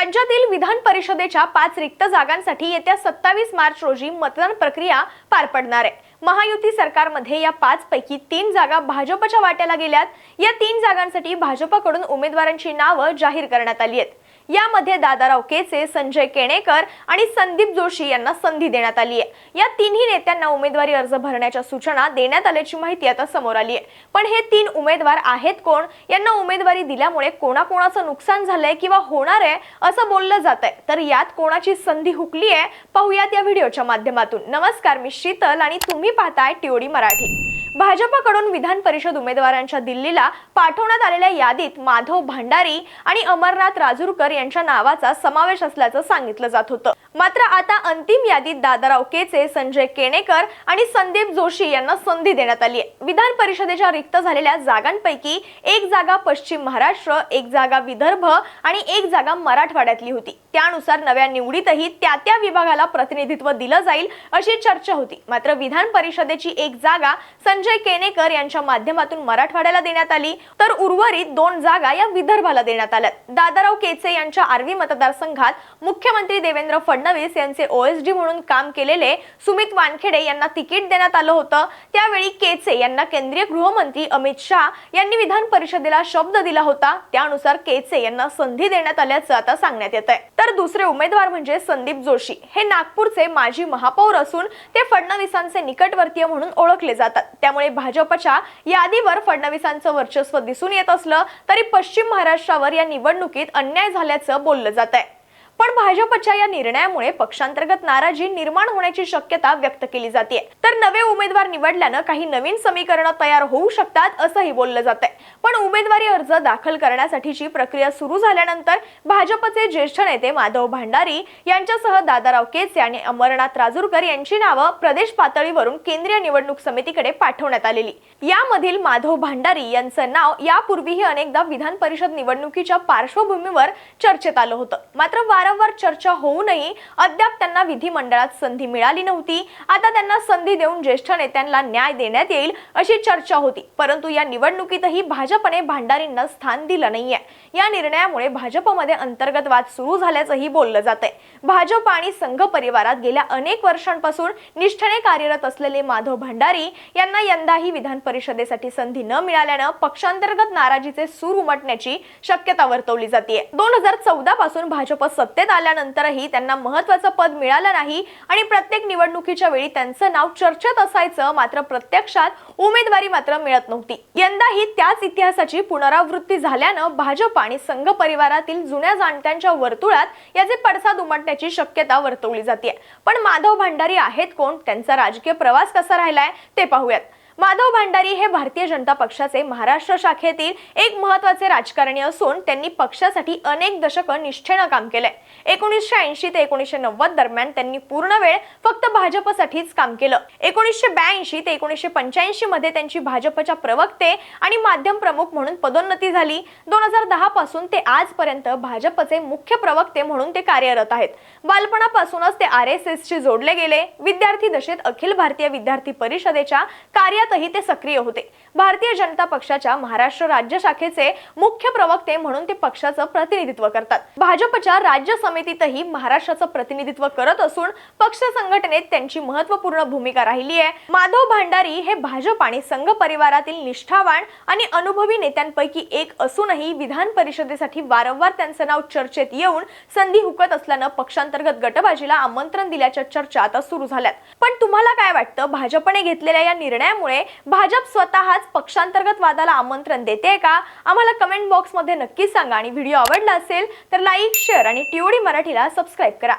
राज्यातील विधान परिषदेच्या पाच रिक्त जागांसाठी येत्या सत्तावीस मार्च रोजी मतदान प्रक्रिया पार पडणार आहे. महायुती सरकारमध्ये या पाच पैकी तीन जागा भाजपच्या वाट्याला गेल्यात. या तीन जागांसाठी भाजपकडून उमेदवारांची नावं जाहीर करण्यात आली आहेत. यामध्ये दादाराव केचे संजय केणेकर आणि संदीप जोशी यांना संधी देण्यात आली आहे. या तिन्ही नेत्यांना उमेदवारी अर्ज भरण्याच्या सूचना देण्यात आल्याची माहिती आता समोर आली आहे. पण हे तीन उमेदवार आहेत कोण? यांना उमेदवारी दिल्यामुळे कोणाकोणाचं नुकसान झालंय किंवा होणार आहे असं बोललं जात आहे तर यात कोणाची संधी हुकली आहे? पाहूयात या व्हिडिओच्या माध्यमातून. नमस्कार मी शीतल आणि तुम्ही पाहताय टिओडी मराठी. भाजपाकडून विधान परिषद उमेदवारांच्या दिल्लीला पाठवण्यात आलेल्या यादीत माधव भांडारी आणि अमरनाथ राजूरकर यांच्या नावाचा समावेश असल्याचं सांगितलं जात होतं. मात्र आता अंतिम यादीत दादाराव केचे संजय केणेकर आणि संदीप जोशी यांना संधी देण्यात आली आहे विधान परिषदेच्या रिक्त झालेल्या जागांपैकी एक जागा पश्चिम महाराष्ट्र एक जागा विदर्भ आणि एक जागा मराठवाड्यातली होती. त्यानुसार नव्या निवडीतही त्या त्या विभागाला प्रतिनिधित्व दिलं जाईल अशी चर्चा होती. मात्र विधान परिषदेची एक जागा संजय केनेकर यांच्या माध्यमातून मराठवाड्याला देण्यात आली. तर उर्वरित दोन जागा या विदर्भाला देण्यात आल्या दादाराव केचे यांच्या आर्वी मतदारसंघात मुख्यमंत्री देवेंद्र फडणवीस यांचे ओएसडी म्हणून काम केलेले सुमित वानखेडे यांना तिकीट देण्यात आलं होतं. त्यावेळी केचे यांना केंद्रीय गृहमंत्री अमित शहा यांनी विधान परिषदेला शब्द दिला होता. त्यानुसार केचे यांना संधी देण्यात आल्याचं आता सांगण्यात येत आहे तर दुसरे उमेदवार म्हणजे संदीप जोशी. हे नागपूरचे माजी महापौर असून ते फडणवीसांचे निकटवर्तीय म्हणून ओळखले जातात. त्यामुळे भाजपच्या यादीवर फडणवीसांचं वर्चस्व दिसून येत असलं तरी पश्चिम महाराष्ट्रावर या निवडणुकीत अन्याय झाल्याचं बोललं जात आहे पण भाजपच्या या निर्णयामुळे पक्षांतर्गत नाराजी निर्माण होण्याची शक्यता व्यक्त केली जाते. तर नवे उमेदवार निवडल्यानं काही नवीन समीकरणं तयार होऊ शकतात असंही बोललं जात आहे पण उमेदवारी अर्ज दाखल करण्यासाठीची प्रक्रिया सुरू झाल्यानंतर भाजपचे ज्येष्ठ नेते माधव भांडारी यांच्यासह दादाराव केचे आणि अमरनाथ राजूरकर यांची नावं प्रदेश पातळीवरून केंद्रीय निवडणूक समितीकडे पाठवण्यात आलेली. यामधील माधव भांडारी यांचं नाव यापूर्वीही अनेकदा विधान परिषद निवडणुकीच्या पार्श्वभूमीवर चर्चेत आलं होतं. मात्र वारंवार चर्चा होऊनही अद्याप त्यांना विधिमंडळात संधी मिळाली नव्हती. आता त्यांना संधी देऊन ज्येष्ठ नेत्यांना न्याय देण्यात येईल अशी चर्चा होती. परंतु या निवडणुकीतही भाजपने भांडारींना स्थान दिलं नाहीये. या निर्णयामुळे भाजपमध्ये अंतर्गत वाद सुरू झाल्याचंही बोललं जात आहे भाजप आणि संघ परिवारात गेल्या अनेक वर्षांपासून निष्ठेने कार्यरत असलेले माधव भंडारी यांना यंदाही विधान परिषदेसाठी संधी न मिळाल्यानं पक्षांतर्गत नाराजीचे सूर उमटण्याची शक्यता वर्तवली जाते दोन हजार चौदा पासून भाजप सत्तेत आल्यानंतरही त्यांना महत्वाचं पद मिळालं नाही आणि प्रत्येक निवडणुकीच्या वेळी त्यांचं नाव चर्चेत असायचं मात्र प्रत्यक्षात उमेदवारी मात्र मिळत नव्हती. यंदाही त्याच इतिहासाची पुनरावृत्ती झाल्यानं भाजप आणि संघ परिवारातील जुन्या जाणत्यांच्या वर्तुळात याचे पडसाद उमटण्याची शक्यता वर्तवली जाते पण माधव भांडारी आहेत कोण? त्यांचा राजकीय प्रवास कसा राहिलाय ते पाहूयात. माधव भांडारी हे भारतीय जनता पक्षाचे महाराष्ट्र शाखेतील एक महत्त्वाचे राजकारणी असून त्यांनी पक्षासाठी अनेक दशकं निष्ठेनं काम केलंय. एकोणीसशे ऐंशी ते एकोणीसशे नव्वद दरम्यान त्यांनी पूर्ण वेळ फक्त भाजपसाठीच काम केलं. एकोणीसशे ब्याऐंशी ते एकोणीसशे पंच्याऐंशी मध्ये त्यांची भाजपच्या प्रवक्ते आणि माध्यम प्रमुख म्हणून पदोन्नती झाली. दोन हजार दहा पासून ते आजपर्यंत भाजपचे मुख्य प्रवक्ते म्हणून ते कार्यरत आहेत. बालपणापासूनच ते आर एस एसशी जोडले गेले. विद्यार्थी दशेत अखिल भारतीय विद्यार्थी परिषदेच्या कार्यात कार्यातही ते सक्रिय होते. भारतीय जनता पक्षाच्या महाराष्ट्र राज्य शाखेचे मुख्य प्रवक्ते म्हणून ते पक्षाचं प्रतिनिधित्व करतात. भाजपच्या राज्य समितीतही महाराष्ट्राचं प्रतिनिधित्व करत असून पक्ष संघटनेत त्यांची महत्त्वपूर्ण भूमिका राहिली आहे. माधव भांडारी हे भाजप आणि संघ परिवारातील निष्ठावान आणि अनुभवी नेत्यांपैकी एक असूनही विधान परिषदेसाठी वारंवार त्यांचं नाव चर्चेत येऊन संधी हुकत असल्यानं पक्षांतर्गत गटबाजीला आमंत्रण दिल्याच्या चर्चा आता सुरू झाल्यात. पण तुम्हाला काय वाटतं? भाजपने घेतलेल्या या निर्णयामुळे भाजप स्वतःच पक्षांतर्गत वादाला आमंत्रण देते का? आम्हाला कमेंट बॉक्समध्ये नक्की सांगा. आणि व्हिडिओ आवडला असेल तर लाईक शेअर आणि टीओडी मराठीला सबस्क्राईब करा.